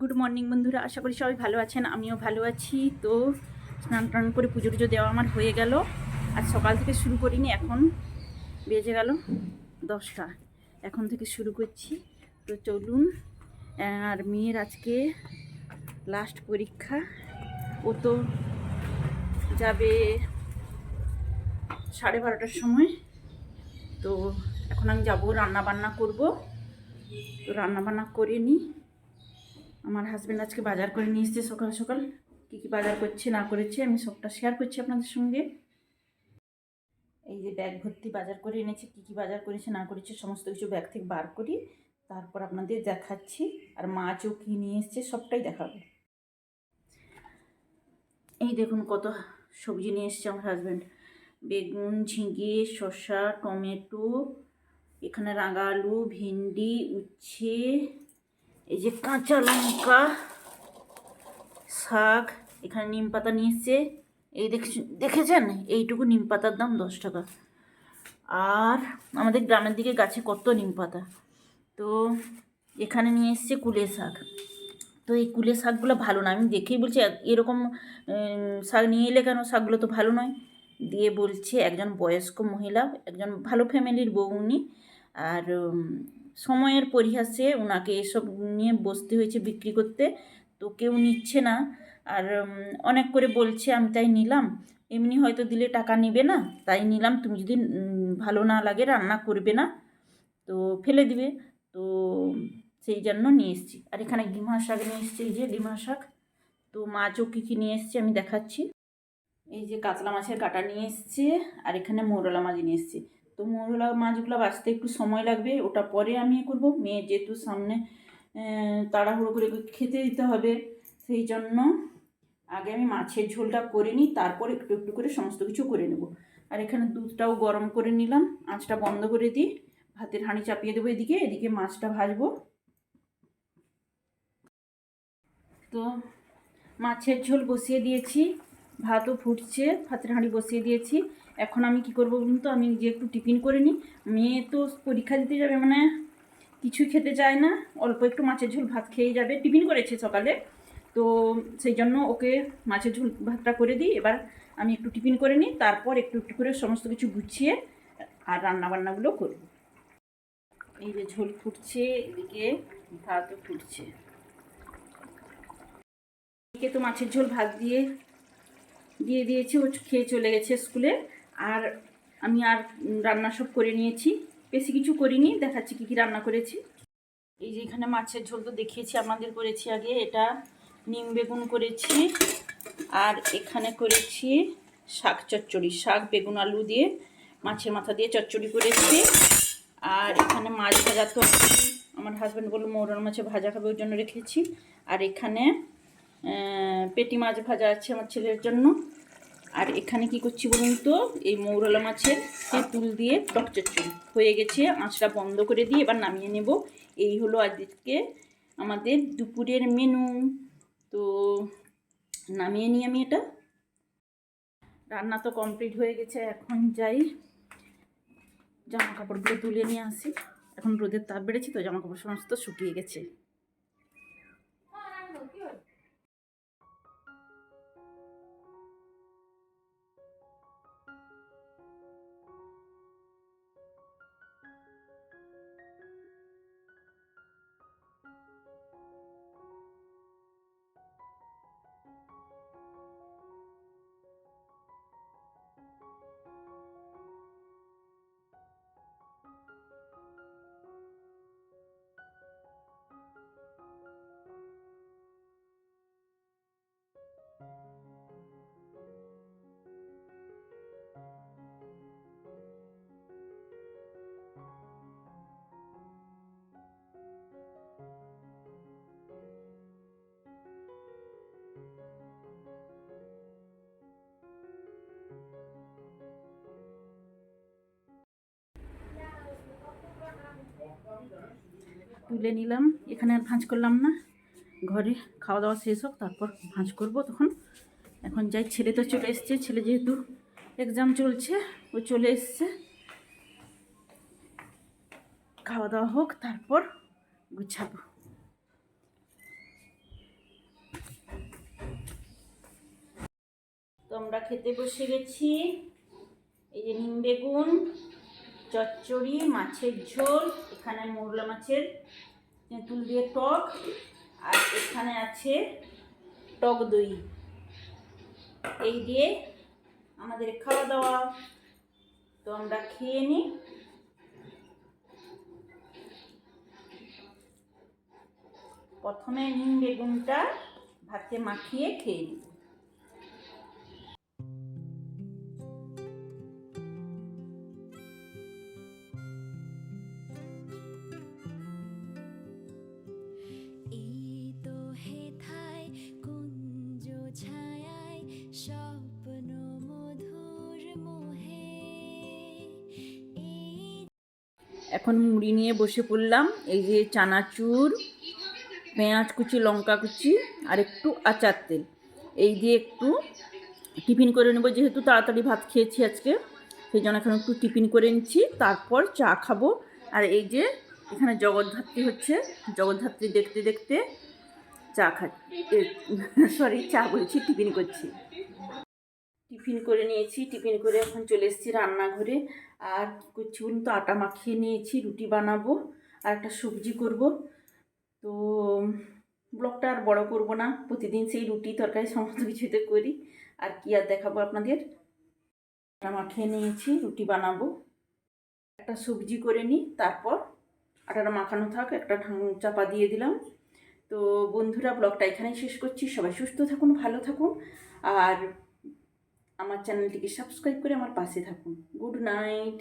Good morning বন্ধুরা। আশা করি সবাই ভালো আছেন, আমিও ভালো আছি। তো স্নান টান করে পুজো টুজো দেওয়া আমার হয়ে গেল। আর সকাল থেকে শুরু করিনি, এখন বেজে গেল দশটা। এখন থেকে শুরু করছি। তো চলুন, আর মেয়ের আজকে লাস্ট পরীক্ষা। ও তো যাবে সাড়ে বারোটার সময়। তো এখন আমি যাব রান্না বান্না করব। তো রান্না বান্না করে নিই। আমার হাজব্যান্ড আজকে বাজার করে নিয়ে এসছে সকাল সকাল। কী কী বাজার করছে, না করেছে, আমি সবটা শেয়ার করছি আপনাদের সঙ্গে। এই যে ব্যাগ ভর্তি বাজার করে এনেছে, কী কী বাজার করেছে, না করেছে, সমস্ত কিছু ব্যাগ থেকে বার করি। তারপর আপনাদের দেখাচ্ছি, আর মাছও কী নিয়ে এসছে, সবটাই দেখাবো। এই দেখুন কত সবজি নিয়ে এসছে আমার হাজব্যান্ড বেগুন, ঝিঙে, শসা, টমেটো, এখানে রাঙা আলু ভেন্ডি, উচ্ছে এই যে কাঁচা লঙ্কা, শাক, এখানে নিম পাতা নিয়ে এসছে। এই দেখছেন? এইটুকু নিম পাতার দাম দশ টাকা। আর আমাদের গ্রামের দিকে গাছে কত নিম পাতা। তো এখানে নিয়ে এসছে কুলে শাক। তো এই কুলে শাকগুলো ভালো না। আমি দেখেই বলছি এরকম শাক নিয়ে এলে কেন? শাকগুলো তো ভালো নয়। দিয়ে বলছে, একজন বয়স্ক মহিলা, একজন ভালো ফ্যামিলির বউ উনি। আর সময়ের পরিহাসে ওনাকে এসব নিয়ে বসতে হয়েছে বিক্রি করতে। তো কেউ নিচ্ছে না। আর অনেক করে বলছে, আমি তাই নিলাম। এমনি হয়তো দিলে টাকা নেবে না। তাই নিলাম। তুমি যদি ভালো না লাগে, রান্না করবে না। তো ফেলে দিবে। তো সেই জন্য নিয়ে এসেছি। আর এখানে ডিমা শাক নিয়ে এসেছি। এই যে ডিমা শাক। তো মাছও কী কী নিয়ে এসেছি আমি দেখাচ্ছি। এই যে কাতলা মাছের কাটা নিয়ে এসছে। আর এখানে মৌরলা মাছ নিয়ে এসছে। তো মৌরলা মাছগুলো বাঁচতে একটু সময় লাগবে, ওটা পরে আমি করব। মেয়ে যেহেতু সামনে তাড়াহুড়ো করে খেতে দিতে হবে, সেই জন্য আগে আমি মাছের ঝোলটা করে নিই, তারপর একটু একটু করে সমস্ত কিছু করে নেব। আর এখানে দুধটাও গরম করে নিলাম, আঁচটা বন্ধ করে দিই, ভাতের হাঁড়ি চাপিয়ে দেবো এদিকে এদিকে মাছটা ভাজবো। তো মাছের ঝোল বসিয়ে দিয়েছি, ভাতও ফুটছে, ভাতের হাঁড়ি বসিয়ে দিয়েছি। এখন আমি কি করব বলুন তো? আমি যে একটু টিফিন করে নিই। মেয়ে তো পরীক্ষা দিতে যাবে মানে কিছুই খেতে চায় না। অল্প একটু মাছের ঝোল ভাত খেয়ে যাবে। টিফিন করেছে সকালে। তো সেই জন্য ওকে মাছের ঝোল ভাতটা করে দিই। এবার আমি একটু টিফিন করে নিই। তারপর একটু একটু করে সমস্ত কিছু গুছিয়ে আর রান্নাবান্নাগুলো করব। এই যে ঝোল ফুটছে, এদিকে ভাতও ফুটছে। এদিকে তো মাছের ঝোল ভাত দিয়ে দিয়ে দিয়েছি। ও খেয়ে চলে গেছে স্কুলে। আর আমি আর রান্না সব করে নিয়েছি। বেশি কিছু করিনি, দেখাচ্ছি কী কী রান্না করেছি। এই যে এখানে মাছের ঝোল তো দেখিয়েছি আমাদের করেছি আগে। এটা নিম বেগুন করেছি, আর এখানে করেছি শাক চচ্চড়ি। শাক, বেগুন, আলু দিয়ে মাছের মাথা দিয়ে চচ্চড়ি করেছি। আর এখানে মাছ ভাজা তো আমার হাজব্যান্ড বলল মৌরন মাছে ভাজা খাবে ওর জন্য রেখেছি। আর এখানে পেটি মাছ ভাজা আছে আমার ছেলের জন্য। আর এখানে কি করছি বলুন তো? এই মৌরলা মাছের তেঁতুল দিয়ে টক হয়ে গেছে। আঁচটা বন্ধ করে দিয়ে এবার নামিয়ে নেব। এই হলো আজকে আমাদের দুপুরের মেনু। তো নামিয়ে নিই আমি এটা। রান্না তো কমপ্লিট হয়ে গেছে, এখন যাই। জামা কাপড়গুলো তুলে নিয়ে আসি। এখন রোদের তাপ বেড়েছে তো জামা কাপড় সমস্ত শুকিয়ে গেছে। তুলে নিলাম। এখানে আর ভাঁজ করলাম না। ঘরে খাওয়া দাওয়া শেষ হোক, তারপর ভাঁজ করব তখন। এখন যাই, ছেলে তো চলে এসছে। ছেলে যেহেতু এক্সাম চলছে, ও চলে এসছে। খাওয়া দাওয়া হোক, তারপর গুছাব। তো আমরা খেতে বসে গেছি। এই যে নিম বেগুন। চচ্চড়ি, মাছের ঝোল, এখানে মোরলা মাছের, তেঁতুল দিয়ে টক, আর এখানে আছে টক দই। এই দিয়ে আমাদের খাওয়া দাওয়া তো আমরা খেয়ে নিই। প্রথমে নিম বেগুনটা ভাতে মাখিয়ে খেয়ে নিই। এখন মুড়ি নিয়ে বসে পড়লাম। এই যে চানাচুর, পেঁয়াজ কুচি, লঙ্কা কুচি আর একটু আচার তেল। এই দিয়ে একটু টিফিন করে নেব যেহেতু তাড়াতাড়ি ভাত খেয়েছি আজকে। সেই জন্য এখন একটু টিফিন করে নিচ্ছি। তারপর চা খাব। আর এই যে এখানে জগদ্ধাত্রী হচ্ছে। জগদ্ধাত্রী দেখতে দেখতে চা খাচ্ছি সরি, চা বলছি, টিফিন করছি। টিফিন করে নিয়েছি, টিফিন করে এখন চলে এসেছি রান্নাঘরে। আর কী করছি বলুন তো আটা মাখিয়ে নিয়েছি, রুটি বানাবো, আর একটা সবজি করব। তো ব্লগটা আর বড় করব না, প্রতিদিন সেই রুটি, তরকারি, সমস্ত কিছুতে করি। আর কি আর দেখাবো আপনাদের? আটা মাখিয়ে নিয়েছি, রুটি বানাবো। একটা সবজি করে নিই, তারপর আটাটা মাখানো থাক, একটা চাপা দিয়ে দিলাম। তো বন্ধুরা, ব্লগটা এখানেই শেষ করছি। সবাই সুস্থ থাকুন, ভালো থাকুন। আর আমার চ্যানেলটিকে সাবস্ক্রাইব করে আমার পাশে থাকুন। Good night.